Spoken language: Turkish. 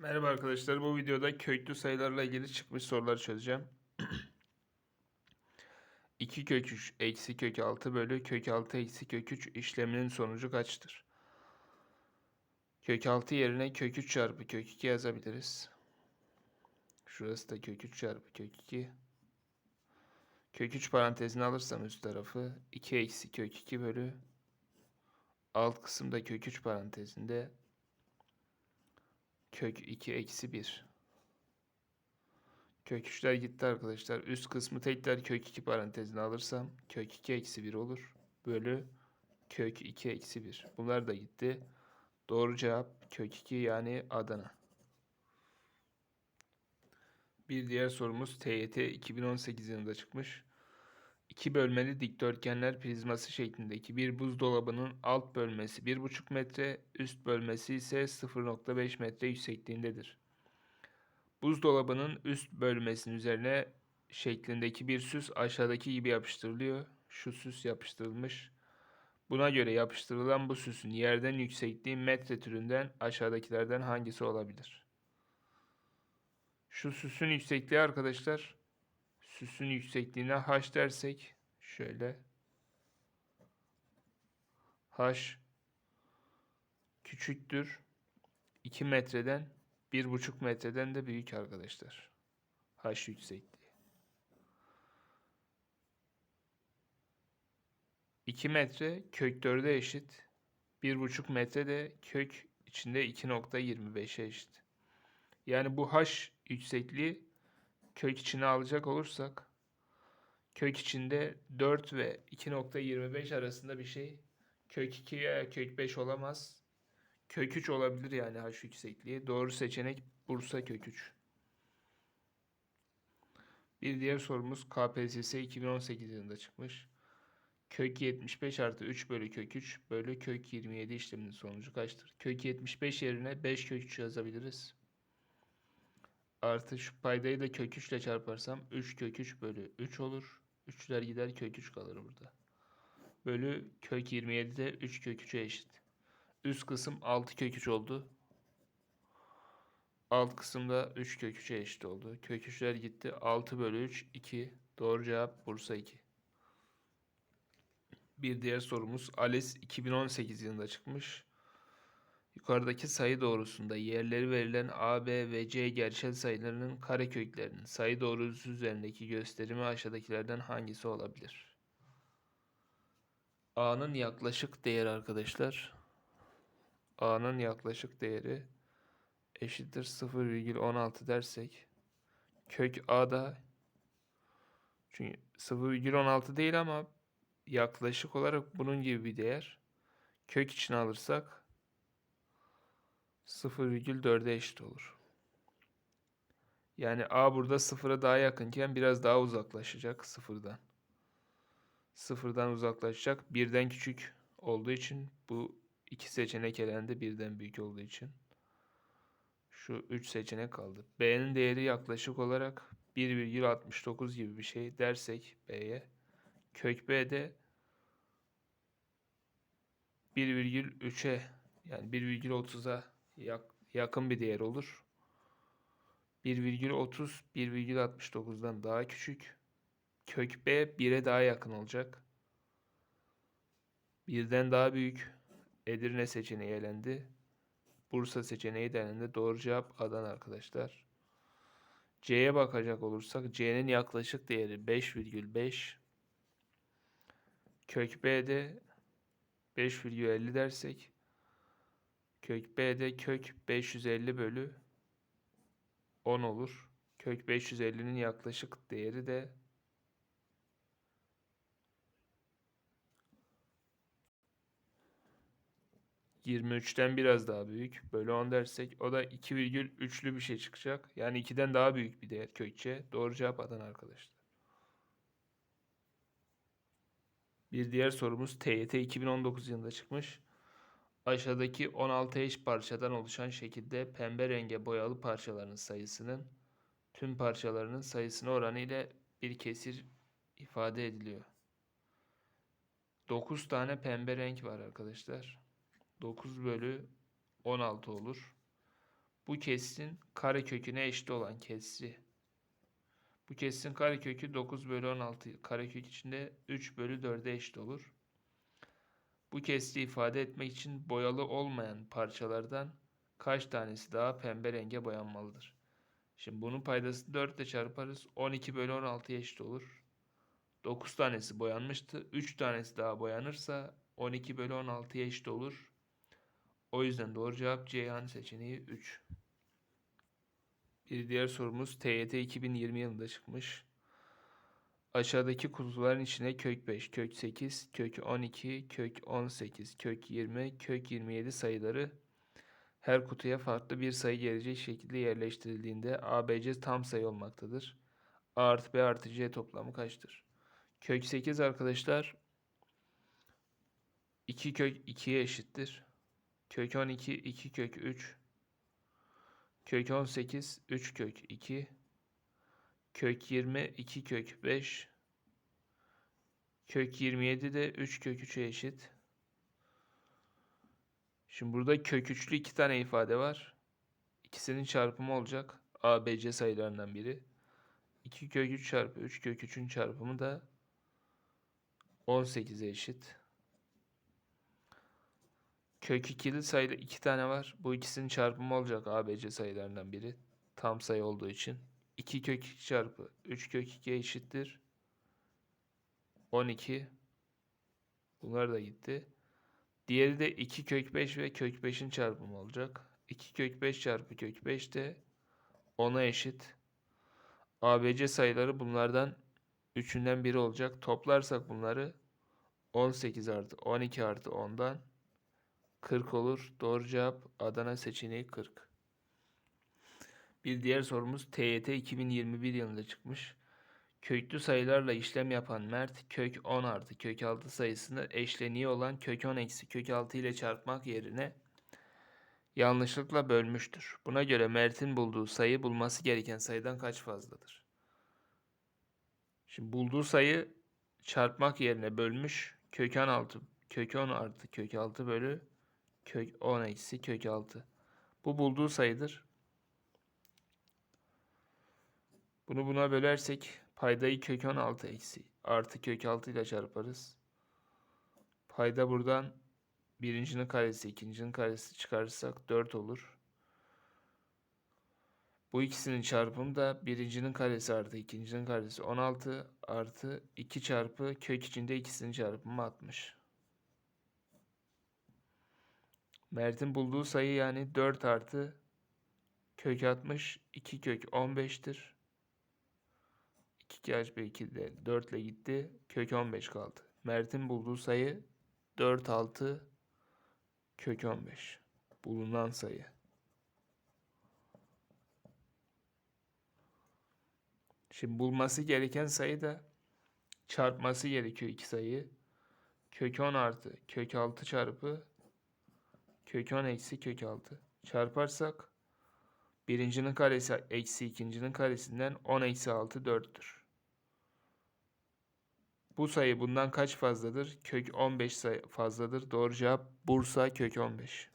Merhaba arkadaşlar. Bu videoda köklü sayılarla ilgili çıkmış sorular çözeceğim. 2 kök 3 eksi kök 6 bölü kök 6 eksi kök 3 işleminin sonucu kaçtır? Kök 6 yerine kök 3 çarpı kök 2 yazabiliriz. Şurası da kök 3 çarpı kök 2. Kök 3 parantezini alırsam üst tarafı 2 eksi kök 2 bölü alt kısımda kök 3 parantezinde kök 2 eksi 1. Kök 3'ler gitti arkadaşlar. Üst kısmı tekrar kök 2 parantezine alırsam kök 2 eksi 1 olur. Bölü kök 2 eksi 1. Bunlar da gitti. Doğru cevap kök 2 yani Adana. Bir diğer sorumuz TYT 2018 yılında çıkmış. İki bölmeli dikdörtgenler prizması şeklindeki bir buzdolabının alt bölmesi 1,5 metre, üst bölmesi ise 0,5 metre yüksekliğindedir. Buzdolabının üst bölmesinin üzerine şeklindeki bir süs aşağıdaki gibi yapıştırılıyor. Şu süs yapıştırılmış. Buna göre yapıştırılan bu süsün yerden yüksekliği metre türünden aşağıdakilerden hangisi olabilir? Şu süsün yüksekliği arkadaşlar süsün yüksekliğine h dersek şöyle h küçüktür 2 metreden 1,5 metreden de büyük arkadaşlar. H yüksekliği. 2 metre kök 4'e eşit. 1,5 metre de kök içinde 2.25'e eşit. Yani bu h yüksekliği kök içine alacak olursak kök içinde 4 ve 2.25 arasında bir şey. Kök 2 ya kök 5 olamaz. Kök 3 olabilir yani h yüksekliği. Doğru seçenek Bursa kök 3. Bir diğer sorumuz KPSS 2018 yılında çıkmış. Kök 75 artı 3 bölü kök 3 bölü kök 27 işleminin sonucu kaçtır? Kök 75 yerine 5 kök 3 yazabiliriz. Artı şu paydayı da kök 3 ile çarparsam 3 kök 3 bölü 3 olur. 3'ler gider kök 3 kalır burada. Bölü kök 27 de 3 kök 3'e eşit. Üst kısım 6 kök 3 oldu. Alt kısımda 3 kök 3'e eşit oldu. Kök 3'ler gitti. 6 bölü 3 2. Doğru cevap Bursa 2. Bir diğer sorumuz ALES 2018 yılında çıkmış. Yukarıdaki sayı doğrusunda yerleri verilen A, B ve C gerçel sayılarının kareköklerinin sayı doğrusu üzerindeki gösterimi aşağıdakilerden hangisi olabilir? A'nın yaklaşık değeri arkadaşlar. A'nın yaklaşık değeri eşittir 0,16 dersek kök A'da çünkü 0,16 değil ama yaklaşık olarak bunun gibi bir değer kök için alırsak 0,4'e eşit olur. Yani A burada sıfıra daha yakınken biraz daha uzaklaşacak sıfırdan. Sıfırdan uzaklaşacak. Birden küçük olduğu için bu iki seçenek elendi birden büyük olduğu için. Şu 3 seçenek kaldı. B'nin değeri yaklaşık olarak 1,69 gibi bir şey dersek B'ye. Kök B'de 1,3'e yani 1,30'a yakın bir değer olur. 1,30 1,69'dan daha küçük. Kök B 1'e daha yakın olacak. Birden daha büyük. Edirne seçeneği elendi. Bursa seçeneği de elendi. Doğru cevap Adana arkadaşlar. C'ye bakacak olursak C'nin yaklaşık değeri 5,5. Kök B'de 5,50 dersek Kök B'de kök 550 bölü 10 olur. Kök 550'nin yaklaşık değeri de ...23'ten biraz daha büyük. Bölü 10 dersek o da 2,3'lü bir şey çıkacak. Yani 2'den daha büyük bir değer kökçe. Doğru cevap Adana arkadaşlar. Bir diğer sorumuz TYT 2019 yılında çıkmış. Aşağıdaki 16 eş parçadan oluşan şekilde pembe renge boyalı parçaların sayısının tüm parçalarının sayısına oranı ile bir kesir ifade ediliyor. 9 tane pembe renk var arkadaşlar. 9 bölü 16 olur. Bu kesrin kareköküne eşit olan kesri. Bu kesrin karekökü 9 bölü 16 karekök içinde 3 bölü 4'e eşit olur. Bu kesri ifade etmek için boyalı olmayan parçalardan kaç tanesi daha pembe renge boyanmalıdır? Şimdi bunun paydasını 4 ile çarparız. 12 bölü 16'ya eşit olur. 9 tanesi boyanmıştı. 3 tanesi daha boyanırsa 12 bölü 16'ya eşit olur. O yüzden doğru cevap Ceyhan seçeneği 3. Bir diğer sorumuz TYT 2020 yılında çıkmış. Aşağıdaki kutuların içine kök 5, kök 8, kök 12, kök 18, kök 20, kök 27 sayıları her kutuya farklı bir sayı gelecek şekilde yerleştirildiğinde ABC tam sayı olmaktadır. A artı B artı C toplamı kaçtır? Kök 8 arkadaşlar 2 kök 2'ye eşittir. Kök 12 2 kök 3 Kök 18 3 kök 2 Kök 20 2 kök 5 Kök 27 de 3 kök 3'e eşit. Şimdi burada kök 3'lü iki tane ifade var. İkisinin çarpımı olacak. A, B, C sayılarından biri. 2 kök 3 çarpı 3 kök 3'ün çarpımı da 18'e eşit. Kök 2'li sayıda iki tane var. Bu ikisinin çarpımı olacak ABC sayılarından biri. Tam sayı olduğu için. 2 kök 2 çarpı 3 kök 2 eşittir. 12. Bunlar da gitti. Diğeri de 2 kök 5 ve kök 5'in çarpımı olacak. 2 kök 5 çarpı kök 5 de 10'a eşit. ABC sayıları bunlardan üçünden biri olacak. Toplarsak bunları 18 artı 12 artı 10'dan 40 olur. Doğru cevap Adana seçeneği 40. Bir diğer sorumuz TYT 2021 yılında çıkmış. Köklü sayılarla işlem yapan Mert kök 10 artı kök 6 sayısını eşleniği olan kök 10 eksi kök 6 ile çarpmak yerine yanlışlıkla bölmüştür. Buna göre Mert'in bulduğu sayı bulması gereken sayıdan kaç fazladır? Şimdi bulduğu sayı çarpmak yerine bölmüş. Kök 16 kök 10 artı kök 6 bölü kök 10 eksi kök 6. Bu bulduğu sayıdır. Bunu buna bölersek paydayı kök 16 eksi artı kök 6 ile çarparız. Payda buradan birincinin karesi ikincinin karesi çıkarırsak 4 olur. Bu ikisinin çarpımı da birincinin karesi artı ikincinin karesi 16 artı 2 çarpı kök içinde ikisinin çarpımı 60. Mert'in bulduğu sayı yani 4 artı kök 60 2 kök 15'tir. 2 kere 1 2 de 4 ile gitti. Kök 15 kaldı. Mert'in bulduğu sayı 4 6 kök 15. Bulunan sayı. Şimdi bulması gereken sayı da çarpması gerekiyor iki sayıyı. Kök 10 artı kök 6 çarpı kök 10 eksi kök 6. Çarparsak birincinin karesi eksi ikincinin karesinden 10 eksi 6 4'tür. Bu sayı bundan kaç fazladır? Kök 15 sayı fazladır. Doğru cevap Bursa kök 15.